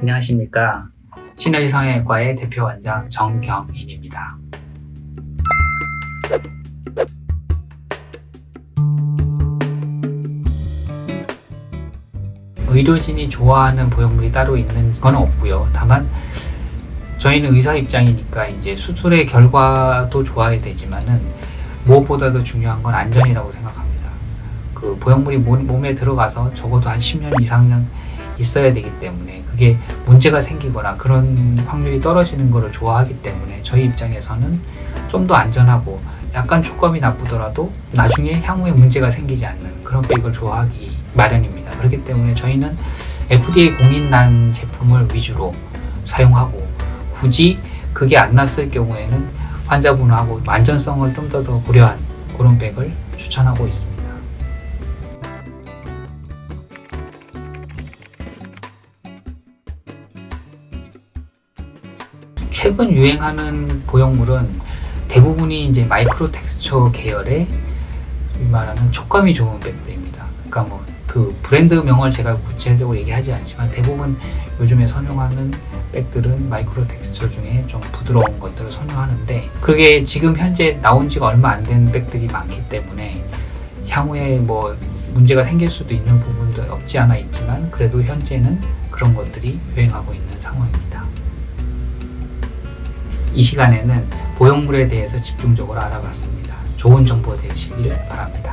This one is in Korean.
안녕하십니까. 시너지 성형외과의 대표 원장 정경인입니다. 의료진이 좋아하는 보형물이 따로 있는 건 없고요. 다만 저희는 의사 입장이니까 이제 수술의 결과도 좋아야 되지만은 무엇보다도 중요한 건 안전이라고 생각합니다. 그 보형물이 몸- 몸에 들어가서 적어도 한 10년 이상은 있어야 되기 때문에 그게 문제가 생기거나 그런 확률이 떨어지는 것을 좋아하기 때문에 저희 입장에서는 좀 더 안전하고 약간 촉감이 나쁘더라도 나중에 향후에 문제가 생기지 않는 그런 백을 좋아하기 마련입니다. 그렇기 때문에 저희는 FDA 공인난 제품을 위주로 사용하고 굳이 그게 안 났을 경우에는 환자분하고 안전성을 좀 더 더 고려한 그런 백을 추천하고 있습니다. 최근 유행하는 보형물은 대부분이 이제 마이크로 텍스처 계열의 말하는 촉감이 좋은 백들입니다. 그러니까 뭐 그 브랜드 명을 제가 구체적으로 얘기하지 않지만 대부분 요즘에 선용하는 백들은 마이크로 텍스처 중에 좀 부드러운 것들을 선용하는데 그게 지금 현재 나온 지가 얼마 안 된 백들이 많기 때문에 향후에 뭐 문제가 생길 수도 있는 부분도 없지 않아 있지만 그래도 현재는 그런 것들이 유행하고 있는 상황입니다. 이 시간에는 보형물에 대해서 집중적으로 알아봤습니다. 좋은 정보 되시길 바랍니다.